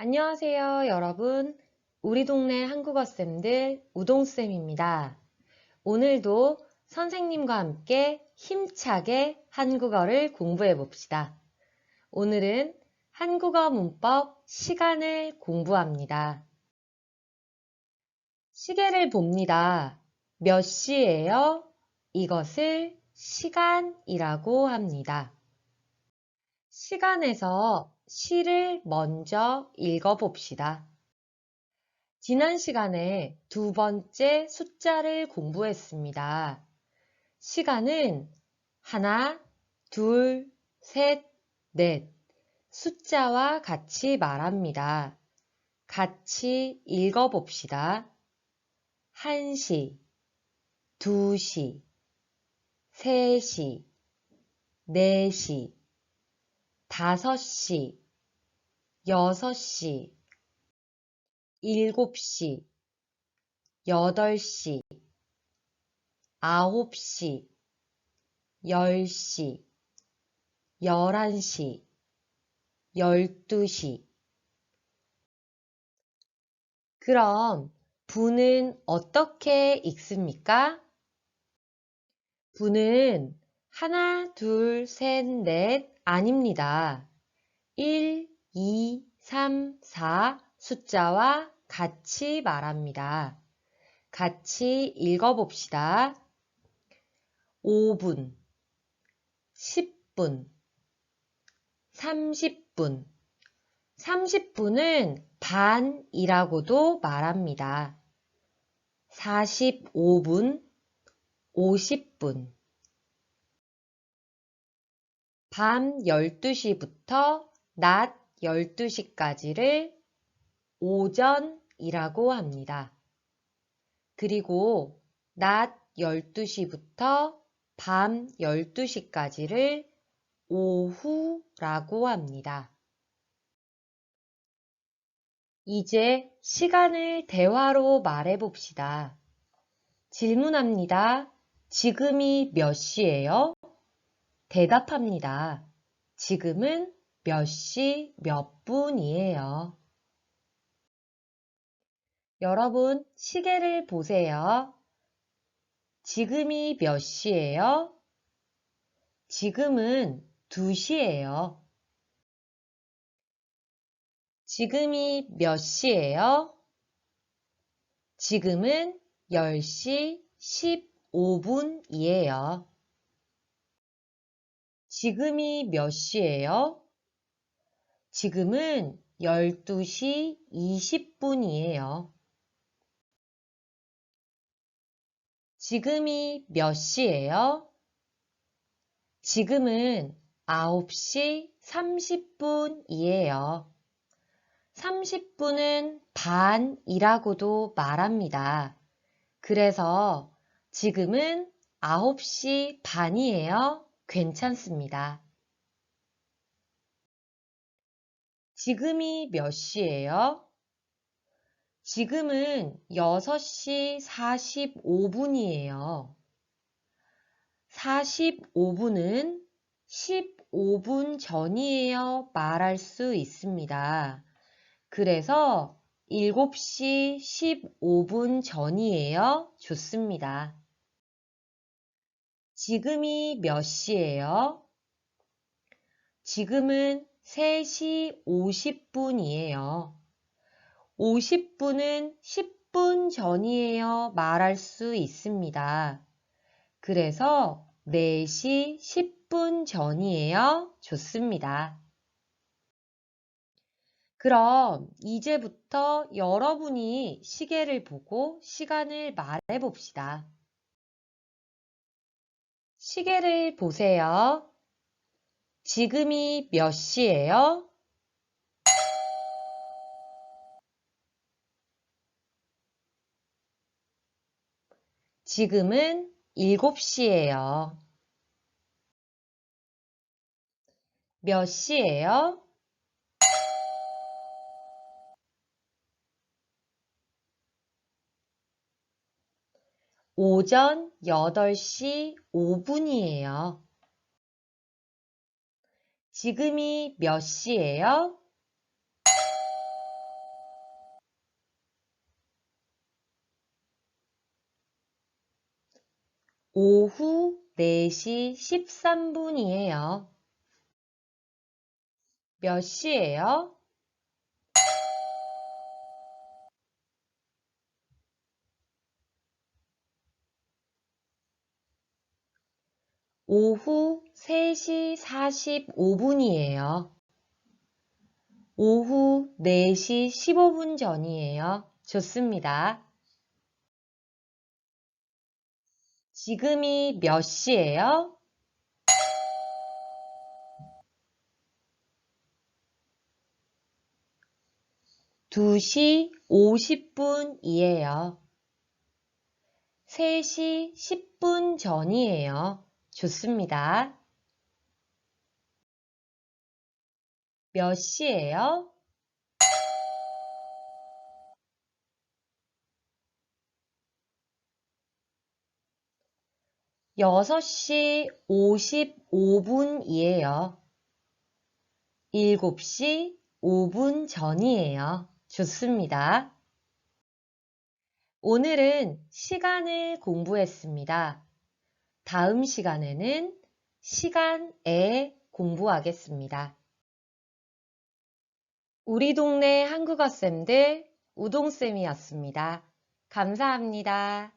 안녕하세요, 여러분. 우리 동네 한국어쌤들 우동쌤입니다. 오늘도 선생님과 함께 힘차게 한국어를 공부해 봅시다. 오늘은 한국어 문법 시간을 공부합니다. 시계를 봅니다. 몇 시예요? 이것을 시간이라고 합니다. 시간에서 시를 먼저 읽어봅시다. 지난 시간에 두 번째 숫자를 공부했습니다. 시간은 하나, 둘, 셋, 넷 숫자와 같이 말합니다. 같이 읽어봅시다. 1시, 2시, 3시, 4시, 5시, 6시, 7시, 8시, 9시, 10시, 11시, 12시. 그럼 분은 어떻게 읽습니까? 분은 하나, 둘, 셋, 넷 아닙니다. 1, 2, 3, 4 숫자와 같이 말합니다. 같이 읽어봅시다. 5분, 10분, 30분. 30분은 반이라고도 말합니다. 45분, 50분. 밤 12시부터 낮 12시까지를 오전이라고 합니다. 그리고 낮 12시부터 밤 12시까지를 오후라고 합니다. 이제 시간을 대화로 말해봅시다. 질문합니다. 지금이 몇 시예요? 대답합니다. 지금은 몇 시 몇 분이에요. 여러분, 시계를 보세요. 지금이 몇 시예요? 지금은 2시예요. 지금이 몇 시예요? 지금은 10시 15분이에요. 지금이 몇 시예요? 지금은 12시 20분이에요. 지금이 몇 시예요? 지금은 9시 30분이에요. 30분은 반이라고도 말합니다. 그래서 지금은 9시 반이에요. 괜찮습니다. 지금이 몇 시예요? 지금은 6시 45분이에요. 45분은 15분 전이에요 말할 수 있습니다. 그래서 7시 15분 전이에요. 좋습니다. 지금이 몇 시예요? 지금은 3시 50분이에요. 50분은 10분 전이에요 말할 수 있습니다. 그래서 4시 10분 전이에요. 좋습니다. 그럼 이제부터 여러분이 시계를 보고 시간을 말해 봅시다. 시계를 보세요. 지금이 몇 시예요? 지금은 7시예요. 몇 시예요? 오전 8시 5분이에요. 지금이 몇 시예요? 오후 4시 13분이에요. 몇 시예요? 오후 3시 45분이에요. 오후 4시 15분 전이에요. 좋습니다. 지금이 몇 시예요? 두시 50분이에요. 3시 10분 전이에요. 좋습니다. 몇 시예요? 여섯 시 55분이에요. 일곱 시 5분 전이에요. 좋습니다. 오늘은 시간을 공부했습니다. 다음 시간에는 시간에 공부하겠습니다. 우리 동네 한국어쌤들 우동쌤이었습니다. 감사합니다.